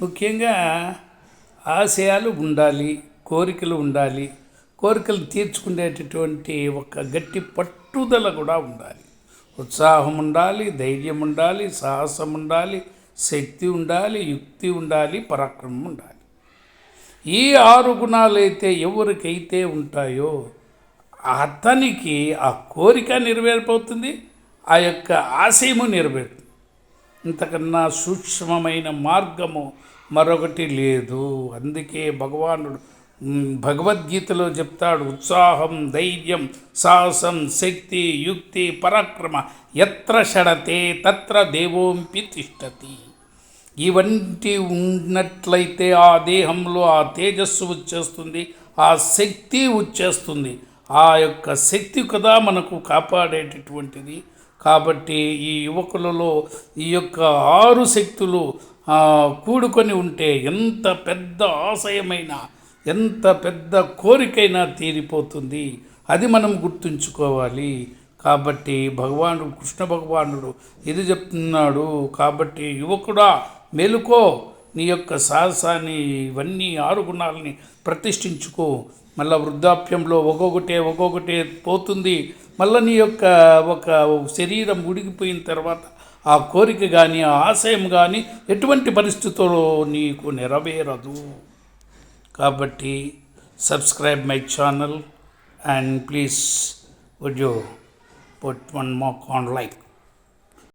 ముఖ్యంగా ఆశయాలు ఉండాలి కోరికలు ఉండాలి. కోరికలు తీర్చుకునేటటువంటి ఒక గట్టి పట్టుదల కూడా ఉండాలి. ఉత్సాహం ఉండాలి ధైర్యం ఉండాలి సాహసం ఉండాలి శక్తి ఉండాలి యుక్తి ఉండాలి పరాక్రమం ఉండాలి. ఈ ఆరు గుణాలైతే ఎవరికైతే ఉంటాయో అతనికి ఆ కోరిక నెరవేరిపోతుంది ఆ యొక్క ఆశయము నెరవేరుతుంది. ఇంతకన్నా సూక్ష్మమైన మార్గము మరొకటి లేదు. అందుకే భగవానుడు భగవద్గీతలో చెప్తాడు ఉత్సాహం ధైర్యం సాహసం శక్తి యుక్తి పరాక్రమ ఎత్ర షడతే తత్ర దేవోంపి తిష్టతి. ఇవంటి ఉన్నట్లయితే ఆ దేహంలో ఆ తేజస్సు వచ్చేస్తుంది ఆ శక్తి వచ్చేస్తుంది. ఆ యొక్క శక్తి కదా మనకు కాపాడేటటువంటిది. కాబట్టి ఈ యువకులలో ఈ యొక్క ఆరు శక్తులు కూడుకొని ఉంటే ఎంత పెద్ద ఆశయమైన ఎంత పెద్ద కోరికైనా తీరిపోతుంది. అది మనం గుర్తుంచుకోవాలి. కాబట్టి భగవానుడు కృష్ణ భగవానుడు ఇది చెప్తున్నాడు. కాబట్టి యువకుడా మేలుకో. నీ యొక్క సాహసాన్ని ఇవన్నీ ఆరు గుణాలని ప్రతిష్ఠించుకో. మళ్ళీ వృద్ధాప్యంలో ఒక్కొక్కటే ఒక్కొక్కటే పోతుంది. మళ్ళీ నీ యొక్క ఒక శరీరం ఉడిగిపోయిన తర్వాత ఆ కోరిక కానీ ఆ ఆశయం కానీ ఎటువంటి పరిస్థితుల్లో నీకు నెరవేరదు. కాబట్టి subscribe my channel and please would you put one mock on like